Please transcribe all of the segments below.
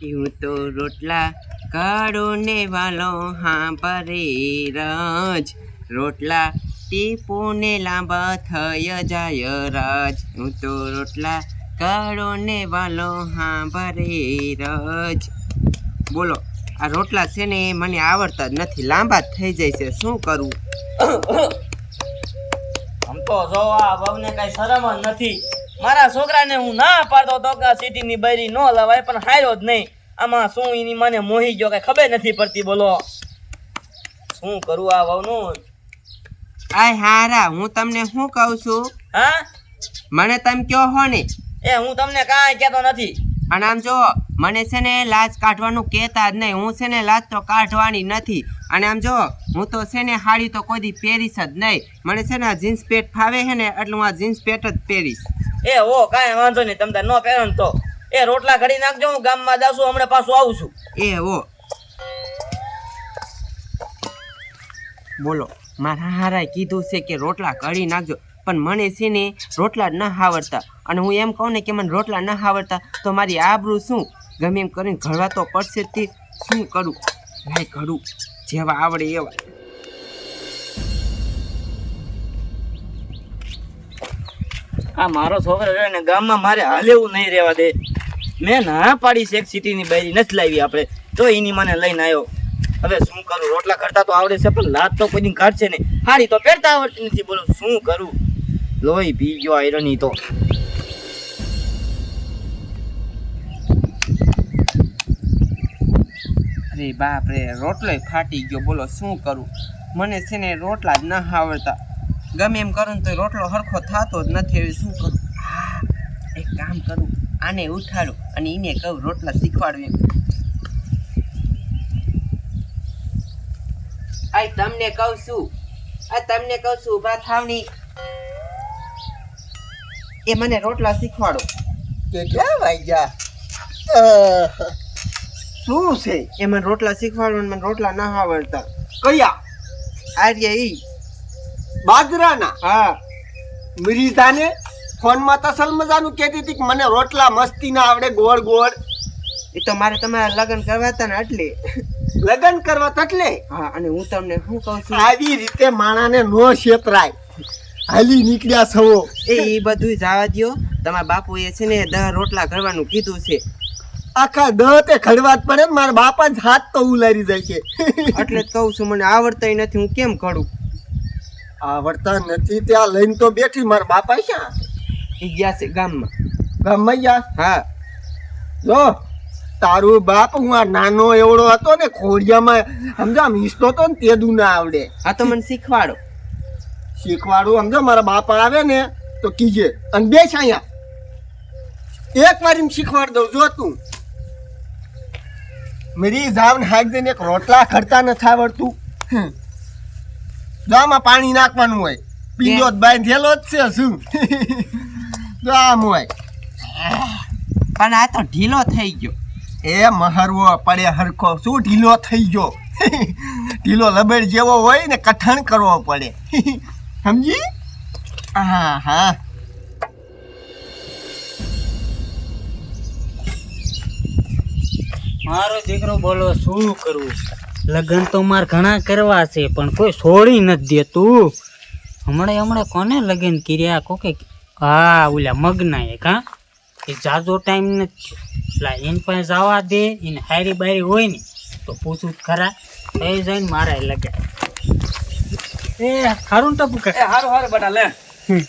હું તો રોટલા કરોને વાલો, હા પરે રજ રોટલા ટીપોને લાંબા થઈ જાય રાજ. હું તો રોટલા કરોને વાલો, હા ભરે રજ બોલો, આ રોટલા છે ને મને આવડતા જ નથી, લાંબા થઈ જાય છે. શું કરવું આમ તો જો આ બહુને કઈ શરમ જ નથી. મારા છોકરાને હું ના પાડતો તો કે સિટીની બૈરી નો લવાય પણ હાર્યો જ નહીં. આમાં શું એની મને મોહી ગયો કઈ ખબર નથી પડતી બોલો. શું કરું આ વહુનું? આય હારા હું તમને શું કહું છું? હા? મને તમે કહો હો ને? એ હું તમને કાંઈ કહેતો નથી. અને આમ જો મને છે ને લાજ કાઢવાનું કહેતા જ નહીં. હું છે ને લાજ તો કાઢવાની નથી. અને આમ જો હું તો છે ને હાડી તો કોઈ દી પહેરીશ જ નહીં. મને છે ને આ જીન્સ પેટ ફાવે છે ને એટલે હું આ જીન્સ પેન્ટ જ પહેરીશ. એ હો, કાંઈ વાંધો નહીં, તમે ન પહેરો તો. એ રોટલા ઘડી નાખજો, હું ગામમાં જાઉં છું, હમણાં પાછું આવું છું. એ ઓ બોલો, મારા હારાએ કીધું છે કે રોટલા કઢી નાખજો, પણ મને છે ને રોટલા ન આવડતા અને હું એમ કહું ને કે મને રોટલા ન આવડતા તો મારી આબરૂ શું? ગમે એમ કરીને ઘડવા તો પડશે તે. શું કરું? ભાઈ ઘડું, જેવા આવડે એવા. આ મારો છોકરો રહ્યો ને ગામમાં મારે હાલેવું નહીં રહેવા દે. મેં ના પાડી છે એક સિટીની બાયરી, નથી લાવી આપણે. તો એની મને લઈને આવ્યો હવે શું કરું? રોટલા કરતા તો આવડે છે, પણ લાત તો કોઈ દિન કાઢશે નહીં. હારી તો પહેરતા આવડતી નથી. બોલો, શું કરું? લોહી પી ગયો આયરની તો. અરે બાપ રે રોટલો ફાટી ગયો. બોલો, શું કરું? મને છે ને રોટલા જ ન આવડતા. ગમે એમ કરું તો રોટલો હરખો થતો જ નથી. હવે શું કરું? હા એક કામ કરું. આને ઉઠાડું અને એને કહું રોટલા શીખવાડું આ તમને કહું છું. આ તમને કહું છું ઊભા થાવની એ મને રોટલા શીખવાડો. કેટલા વાગ્યા શું છે? એ મને રોટલા શીખવાડો મને રોટલા ના આવડતા. કયા? આર્ય ઈ. બાજરાના. હા. મિરિઝાને ફોનમાં તો અસલ મજાનું કહેતી હતી કે મને રોટલા મસ્તી ના આવડે ગોળ ગોળ. એ તો મારે તમારા લગ્ન કરવા હતા ને એટલે લગ્ન કરવા તટલે હા અને હું તમને શું કહું છું? આવી રીતે માણાને નો છેતરાય. હાલી નીકળ્યા છો. એ એ બધું જવા દ્યો. તમારા બાપુએ છે ને દહ રોટલા કરવાનું કીધું છે. આખા દ તે ખડવા જ પડે મારા બાપા જ હાથ તો ઉલારી જાય છે. એટલે જ કહું છું મને આવડતાય નથી હું કેમ કરું આવડતા નથી ત્યાં લઈને તો બેઠી મારા બાપા ક્યાં? એ ગયા છે ગામમાં. ગામમાં ગયા? હા. જો તારું બાપ હું આ નાનો એવડો હતો ને ખોડિયામાં સમજા મીસતો તો ને તે દુ ના આવડે. આ તો મને શીખવાડો. શીખવાડું સમજો મારા બાપા આવે ને તો કીજે અને બેસ અહીંયા. એક વાર એમ શીખવાડ દઉં જો તું. મેરી જાવ હાક દઈને એક રોટલા ખડતા નથી આવડતું. હમ. પાણી નાખવાનું હોય. પીંડો જ થેલો જ છે શું? જો આમ હોય. પણ આ તો ઢીલો થઈ ગયો. એ મહરવો પડે હરખો. શું ઢીલો થઈ ગયો? ઢીલો લબેડ જેવો હોય ને કઠણ કરવો પડે. સમજી? હા હા. મારો દીકરો બોલો શું કરવું લગ્ન તો મારે ઘણા કરવા છે પણ કોઈ છોડી નથી દેતું. હમણાં હમણાં કોને લગ્ન કર્યા? કોકે હા ઓલા મગના એક હા એ જાજો ટાઈમ નથી એટલે એને પાસે જવા દે એને હારી બારી હોય ને તો પૂછું જ ખરા. એ જઈને મારા લગે એ ખારું ટપુ એ હારું હારું બટા લે.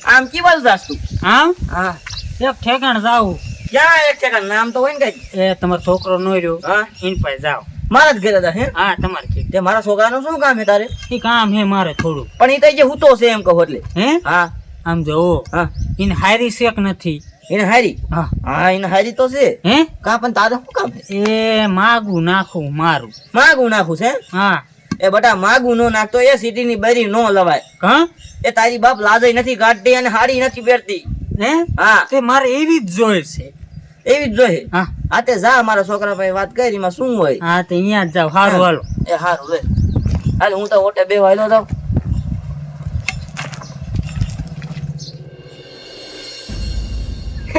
આમ કી બાજુ જાસ તું? આમ હા. એક ઠેકાણ જાવું ક્યાં એક ઠેકાણ? નામ તો હોય ને કઈ એ તમારો છોકરો નો રહ્યો હા. એની પાસે જાઓ મારા જ ઘરે હતા હે? હા તમારે કે તે મારા છોકરાનું શું કામ હે તારે? એ કામ હે મારે થોડું. પણ એ તો જે હું તો છે એમ કહો એટલે. હે? હા. આમ જો હા. એને હારી શેક નથી. એને હારી? હા. હા એને હારી તો છે. હે? કા પણ તારે શું કામ એ માગું નાખું મારું. માગું નાખું છે? હા. એ બટા માગું નો નાખતો એ સિટીની બરી નો લવાય. હા? એ તારી બાપ લાજય નથી કાઢતી અને હારી નથી પહેરતી. હે? હા. તે મારે એવી જ જોઈએ છે. એવી જ જોઈએ. હા. આ તે જા મારા છોકરા ભાઈ વાત કરી એમાં શું હોય? હા તે અહીંયા જ જાવ હારું હાલો. એ હારું લે. હાલ હું તો ઓટે બે વાયલો જાઉં.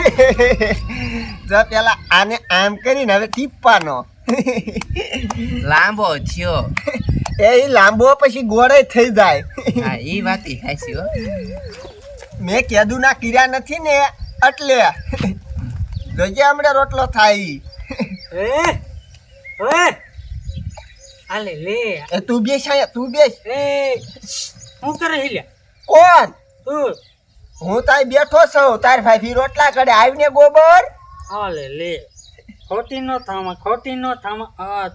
જો પેલા આને આમ કરીને હવે ટીપવાનો. લાંબો થયો. એ લાંબો પછી ગોળે થઈ જાય. હા એ વાત હાસી હો. મેં કીધું ના કીર્યા નથી ને એટલે. જોજે હમણાં રોટલો થાય. હે? આલે લે. એ તું બેસ અહીંયા તું બેસ. એ હું કરે હિલ્યા કોણ? તું. હું તાય બેઠો છું. તાર ભાઈ રોટલા કડે આવીને ગોબર. આલે લે. ખોટી નો થામા ખોટી નો થામા. આ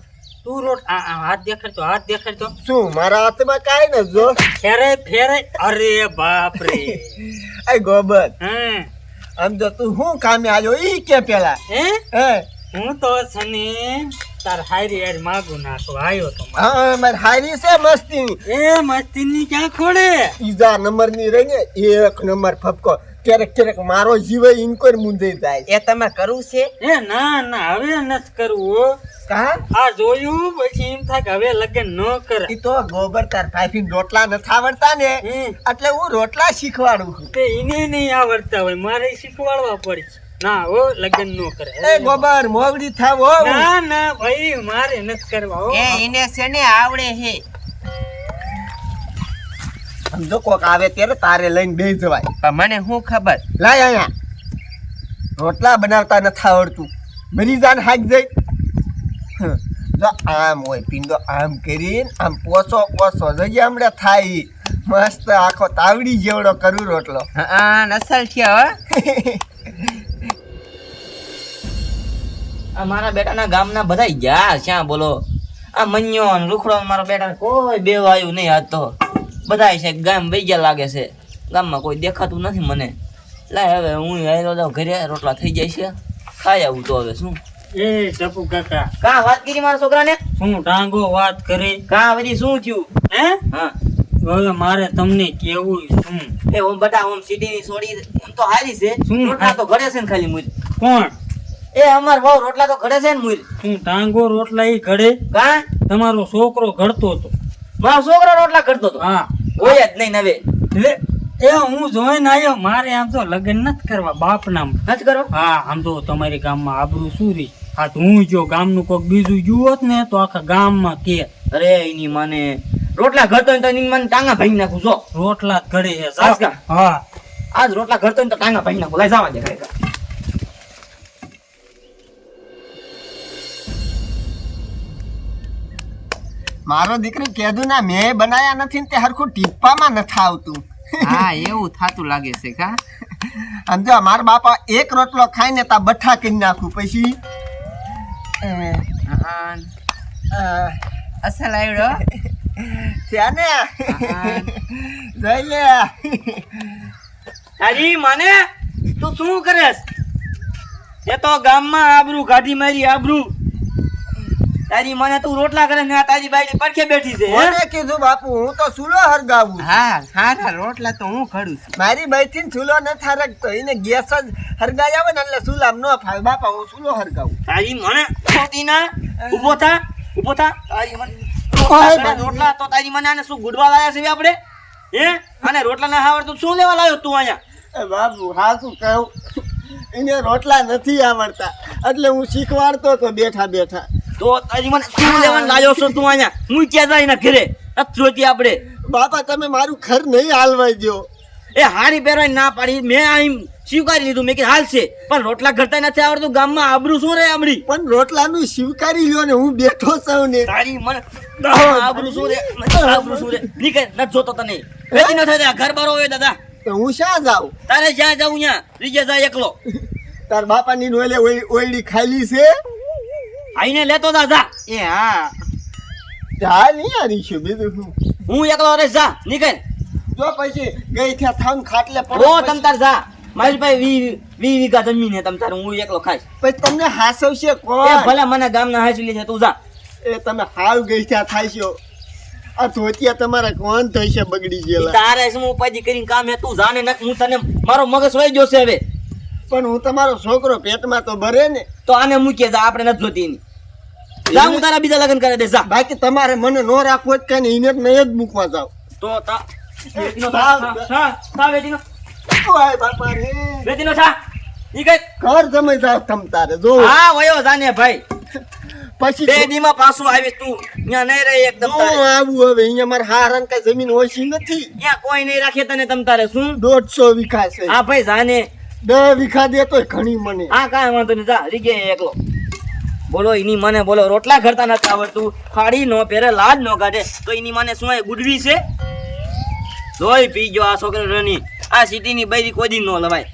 તું રોટ હાથ દેખાડતો હાથ દેખાડતો. શું મારા હાથમાં કાઈ ન જો? ફેરે ફેરે. અરે બાપ રે એ ગોબર. હે? આમ તું શું કામે આવ્યો? ઈ કે પેલા? હે? હે? હું તો છે ને તાર હારી યાર માગું નાખો આવ્યો તો માર. હા મારી હારી છે મસ્તી. એ મસ્તી ની ક્યાં ખોડે? ઈજા નંબરની રહી ને એક નંબર ફપકો ક્યારેક ક્યારેક મારો જીવ ઇન્કોર મુંજાઈ જાય. એ તમે કરવું છે? એ ના ના હવે નથી કરવું. કા? આ જોયું પછી એમ થાય કે હવે લગ્ન ન કરે ઈ તો ગોબર તાર ભાઈ રોટલા નથી આવડતા ને હે. એટલે હું રોટલા શીખવાડું કે એને નહીં આવડતા હોય મારે શીખવાડવા પડે ના હો લગ્ન ન કરે એ ગોબર મોગડી થાવ હો. ના ના ભાઈ મારે નથી કરવા હો. એ એને છે ને આવડે હે સમજો કોક આવે ત્યારે તારે લઈને બે જવાય. પણ મને શું ખબર? લાય અહીંયા. રોટલા બનાવતા નથી આવડતું. મરી જાન હાક જઈ જો આમ હોય પિંડો આમ કરીને આમ પોસો પોસો જઈએ હમણાં થાય. મસ્ત આખો તાવડી જેવડો કરું રોટલો. હા નસલ થયો હો. આ મારા બેટાના ગામના બધા ગયા શ્યાં બોલો. આ મન્યો ને રૂખડો મારા બેટા કોઈ બે આવ્યું નહીં આજ તો. બધા છે ગામ વૈગ્યા ગયા લાગે છે. ગામમાં કોઈ દેખાતું નથી મને. લાય હવે હું આવેલો જાઉં ઘરે રોટલા થઈ જાય છે. ખાઈ આવું તો હવે શું? એ ટપુ કાકા. કા વાત કરી મારા છોકરાને? શું ટાંગો વાત કરી? કા બધી શું થયું? હે? હા. હવે મારે તમને કેવું શું? એ ઓમ બટા ઓમ સિટીની છોડી એમ તો હારી છે? રોટલા તો ઘડે છે ને ખાલી મુજ કોણ? એ અમાર બહુ રોટલા તો ઘડે છે ને મુજ શું ટાંગો રોટલા ઈ ઘડે કા? તમારો છોકરો ઘડતો હતો. મારો છોકરો રોટલા ઘડતો હતો? હા. હોય જ નહીં નવે એ એ હું જોઈને આવ્યો મારે આમ તો લગ્ન નથી કરવા બાપ નામ નથી કરો? હા આમ તો તમારી ગામમાં આબરું શું રહી? હા તો હું જો ગામનું કોઈક બીજું જુઓત ને તો આખા ગામમાં કે અરે એની મને રોટલા ઘરતો તો એની મને ટાંગા ભાઈ નાખું જો. રોટલા ઘરે ઘડે છે સાસ હા. આજ રોટલા ઘરતો તો ટાંગા ભાઈ નાખું. લઈ જવા દે ઘરે. મારો દીકરી કેદું ના મેં બનાયા નથી ને તે હરખું ટીપામાં નથી આવતું. હા એવું થાતું લાગે છે કા? સમજો મારા બાપા એક રોટલો ખાઈને તા બઠા કરી નાખું પછી અસલ આવડો છે ને હા. જોઈ લે તારી માને તું શું કરેસ એ તો ગામમાં આબરૂ ગાડી મારી આબરૂ. તારી મને તું રોટલા કરે ને તારી બાઈ પડખે બેઠી છે મને કીધું બાપુ હું તો ચૂલો હરગાવું. હા હારા રોટલા તો હું ખડું છું. મારી બાઈ થી ચૂલો ન હરગતો એને ગેસ જ હરગાઈ આવે ને એટલે ચૂલામ નો ફાવે બાપા હું ચૂલો હરગાવું. તારી મને ખોટી ના ઊભો થા ઊભો થા. તારી મને રોટલા તો તારી મને આને શું ગુડવા લાયા છે આપણે? હે? અને રોટલા ના આવડતું શું લેવા લાવ્યો તું અહીંયા? બાપુ હા શું કહું? એને રોટલા નથી આવડતા. એટલે હું શીખવાડતો તો બેઠા બેઠા. તો તારી મને શું લેવાનું લાવ્યો છો તું અહીંયા? હું ક્યાં જાય ઘરે? જોતી આપણે. બાપા તમે મારું ઘર નહીં હાલવાઈ દો એ હારી પહેરવાની ના પાડી. મેં આમ સ્વીકારી લીધું. મેં કે હાલ છે. પણ રોટલા ઘરતા નથી આવડતું. ગામમાં આબરૂ શું રે આમડી પણ રોટલાનું સ્વીકારી લ્યો ને. હું બેઠો છું ને. તારી મને આબરૂ શું રે આબરૂ શું રે નીકળ નથી જોતો તને. વેચી ન થાય ઘર બારો હોય દાદા. તો હું શા જાઉં? તારે જ્યાં જાઉં ત્યાં? રીજે જાય એકલો. તાર બાપાની નોલે ઓય- ઓયડી ખાલી છે? આઈને લેતો દાદા એ હા. જા નહીં હારી છું બીજું શું? હું એકલો રે જા નીકળ. જો પછી ગઈ ત્યાં થામ ખાટલે પડો તમ તાર જા. મારી પાસે વી વી વીઘા જમીન હે તમ તાર હું એકલો ખાઈશ. પછી તમને હાસવશે એ કોણ? ભલે મને ગામના લે છે તું જા. એ તમે હાવ ગઈ થયા થાય છો. આ ધોતિયા તમારા કોણ થઈ છે બગડી ગયેલા? તારે શું ઉપાધિ કરીને કામ હે? તું જાને નક હું તને મારો મગજ વહી ગયો છે હવે. પણ હું તમારો છોકરો પેટમાં તો ભરે ને. તો આને મૂકીએ જા આપણે નથી જોતી ની જા હું તારા બીજા લગ્ન કરી દે જા. બાકી તમારે મને નો રાખવો જ કઈ નહીં એને જ મૂકવા જાવ તો તા બેટીનો થા થા, થા બેટીનો. ઓય બાપા રે? બેટીનો થા ઈ કઈ ઘર જમે જાવ તમ તારે જો. હા વયો જાને ભાઈ. પછી બે દીમાં પાછું આવીશ તું. ત્યાં નહીં રહી એકદમ જો આવું હવે અહીંયા મારે હારણ કઈ જમીન ઓછી નથી. ત્યાં કોઈ નહીં રાખે તને તમ તારે શું? દોઢસો વીઘા છે. હા ભાઈ જાને. દસ વીઘા દે તોય ઘણી મને. હા કાંઈ વાંધો નહીં જા રીગે એકલો. બોલો એની મને બોલો રોટલા ઘરતા નથી આવડતું. ખાડી નો પહેરે લાજ નો કાઢે તો એની મને શું ગુડવી છે? લોહી પી ગયો આ છોકરો રની આ સિટીની બૈરી કોઈ દી નો લવાય.